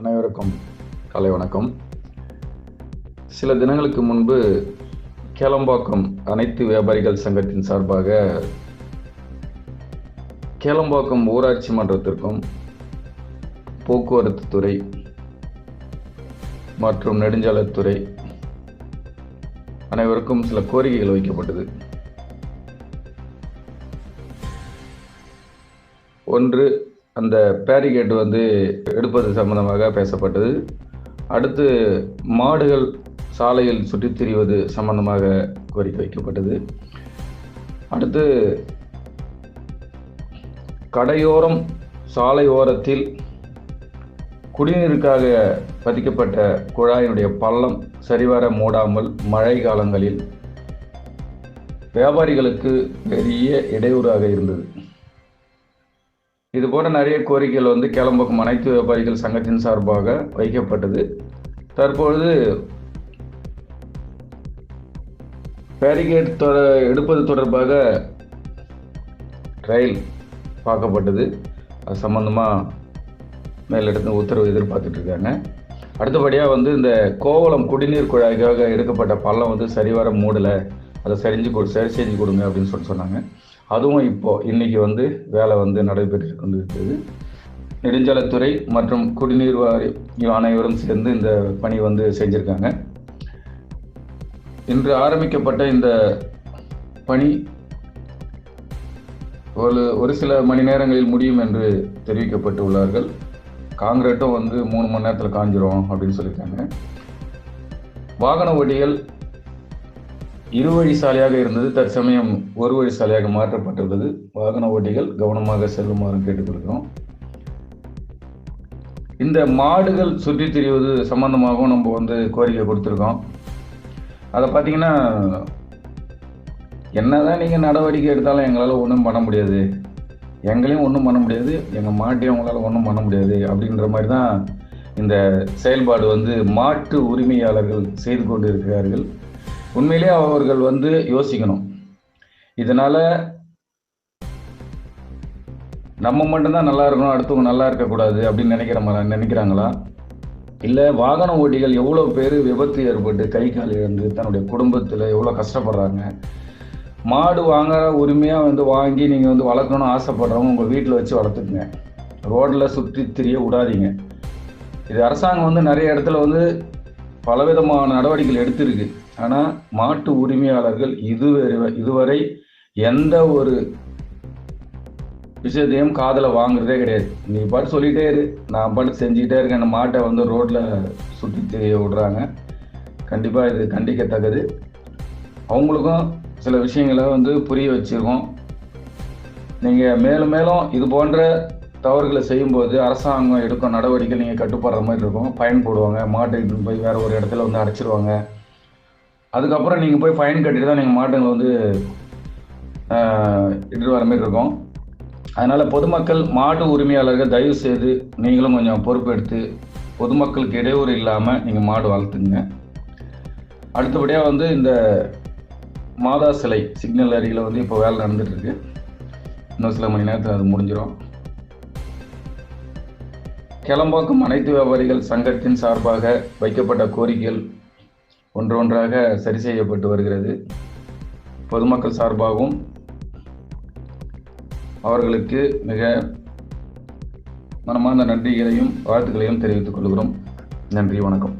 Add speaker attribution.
Speaker 1: அனைவருக்கும் காலை வணக்கம். சில தினங்களுக்கு முன்பு கேளம்பாக்கம் அனைத்து வியாபாரிகள் சங்கத்தின் சார்பாக கேளம்பாக்கம் ஊராட்சி மன்றத்திற்கும் போக்குவரத்து துறை மற்றும் நெடுஞ்சாலைத்துறை அனைவருக்கும் சில கோரிக்கைகள் வைக்கப்பட்டது. ஒன்று அந்த பேரிகேட் வந்து எடுப்பது சம்பந்தமாக பேசப்பட்டது. அடுத்து மாடுகள் சாலையில் சுற்றித் திரிவது சம்பந்தமாக கோரிக்கை வைக்கப்பட்டது. அடுத்து கடையோரம் சாலை ஓரத்தில் குடிநீருக்காக பதிக்கப்பட்ட குழாயினுடைய பள்ளம் சரிவர மூடாமல் மழை காலங்களில் வியாபாரிகளுக்கு பெரிய இடையூறாக இருந்தது. இது போன்ற நிறைய கோரிக்கைகள் வந்து கேளம்பாக்கம் அனைத்து வியாபாரிகள் சங்கத்தின் சார்பாக வைக்கப்பட்டது. தற்பொழுது பேரிகேட் தொட எடுப்பது தொடர்பாக ட்ரையல் பார்க்கப்பட்டது. அது சம்மந்தமாக மேலிடத்து உத்தரவு எதிர்பார்த்துட்டு இருக்காங்க. அடுத்தபடியாக வந்து இந்த கோவளம் குடிநீர் குழாய்க்காக எடுக்கப்பட்ட பள்ளம் வந்து சரிவர மூடலை. அதை சரிஞ்சு கொடு சரி செஞ்சு கொடுங்க அப்படின்னு சொல்லி சொன்னாங்க. அதுவும் இப்போ இன்னைக்கு வந்து வேலை வந்து நடைபெற்று கொண்டு இருக்குது நெடுஞ்சாலைத்துறை மற்றும் குடிநீர் வாரி அனைவரும் சேர்ந்து இந்த பணி வந்து செஞ்சுருக்காங்க. இன்று ஆரம்பிக்கப்பட்ட இந்த பணி ஒரு ஒரு சில மணி நேரங்களில் முடியும் என்று தெரிவிக்கப்பட்டு உள்ளார்கள். காங்கிரீட்டும் வந்து மூணு மணி நேரத்தில் காஞ்சிரும் அப்படின்னு சொல்லியிருக்காங்க. வாகன ஓட்டிகள் இரு வழி சாலையாக இருந்தது. தற்சமயம் ஒரு வழி சாலையாக மாற்றப்பட்டுள்ளது வாகன ஓட்டிகள் கவனமாக செல்லுமாறு கேட்டுக்கொள்கிறோம். இந்த மாடுகள் சுற்றி திரிவது சம்பந்தமாகவும் நம்ம வந்து கோரிக்கை கொடுத்துருக்கோம். அதை பார்த்தீங்கன்னா என்னதான் நீங்கள் நடவடிக்கை எடுத்தாலும் எங்களால் ஒன்றும் பண்ண முடியாது. எங்களையும் ஒன்றும் பண்ண முடியாது. எங்கள் மாட்டையும் அவங்களால ஒன்றும் பண்ண முடியாது. அப்படின்ற மாதிரி தான் இந்த செயல்பாடு வந்து மாட்டு உரிமையாளர்கள் செய்து கொண்டு இருக்கிறார்கள் உண்மையிலே அவர்கள் வந்து யோசிக்கணும். இதனால நம்ம மட்டும்தான் நல்லா இருக்கணும் அடுத்தவங்க நல்லா இருக்கக்கூடாது அப்படின்னு நினைக்கிற மாதிரி நினைக்கிறாங்களா? இல்லை வாகன ஓட்டிகள் எவ்வளோ பேர் விபத்து ஏற்பட்டு கை கால் இழந்து தன்னுடைய குடும்பத்தில் எவ்வளோ கஷ்டப்படுறாங்க? மாடு வாங்குற உரிமையாக வந்து வாங்கி நீங்கள் வந்து வளர்க்கணும்னு ஆசைப்படுறவங்க உங்கள் வீட்டில் வச்சு வளர்த்துக்குங்க. ரோட்டில் சுற்றி திரிய விடாதீங்க. இது அரசாங்கம் வந்து நிறைய இடத்துல வந்து பலவிதமான நடவடிக்கைகள் எடுத்திருக்கு. ஆனால் மாட்டு உரிமையாளர்கள் இதுவரை இதுவரை எந்த ஒரு விஷயத்தையும் காதில் வாங்குறதே கிடையாது. நீ பாட்டு சொல்லிகிட்டே இரு. நான் பாட்டு செஞ்சுக்கிட்டே இருக்கேன். அந்த மாட்டை வந்து ரோட்டில் சுற்றி தெரிய விடுறாங்க. கண்டிப்பாக இது கண்டிக்கத்தக்கது. அவங்களுக்கும் சில விஷயங்களை வந்து புரிய வச்சுருக்கோம். நீங்கள் மேலும் மேலும் இது போன்ற தவறுகளை செய்யும்போது அரசாங்கம் எடுக்கும் நடவடிக்கை நீங்கள் கட்டுப்படுற மாதிரி இருக்கும். பயன்படுவாங்க மாட்டை இட்டுன்னு போய் வேறு ஒரு இடத்துல வந்து அடைச்சிருவாங்க. அதுக்கப்புறம் நீங்கள் போய் ஃபைன் கட்டிட்டு தான் நீங்கள் மாட்டுங்களை வந்து இட்டு வர மாதிரி இருக்கும். அதனால் பொதுமக்கள் மாட்டு உரிமையாளர்கள் தயவு செய்து நீங்களும் கொஞ்சம் பொறுப்பெடுத்து பொதுமக்களுக்கு இடையூறு இல்லாமல் நீங்கள் மாடு வளர்த்துங்க அடுத்தபடியாக வந்து இந்த மாதா சிலை சிக்னல் அருகில் வந்து இப்போ வேலை நடந்துகிட்ருக்கு இன்னும் சில மணி நேரத்தில் அது முடிஞ்சிடும் கிளம்பாக்கும் அனைத்து வியாபாரிகள் சங்கத்தின் சார்பாக வைக்கப்பட்ட கோரிக்கைகள் ஒன்றொன்றாக சரி செய்யப்பட்டு வருகிறது. பொதுமக்கள் சார்பாகவும் அவர்களுக்கு மிக மனமார்ந்த நன்றிகளையும் வாழ்த்துக்களையும் தெரிவித்துக் கொள்கிறோம். நன்றி வணக்கம்.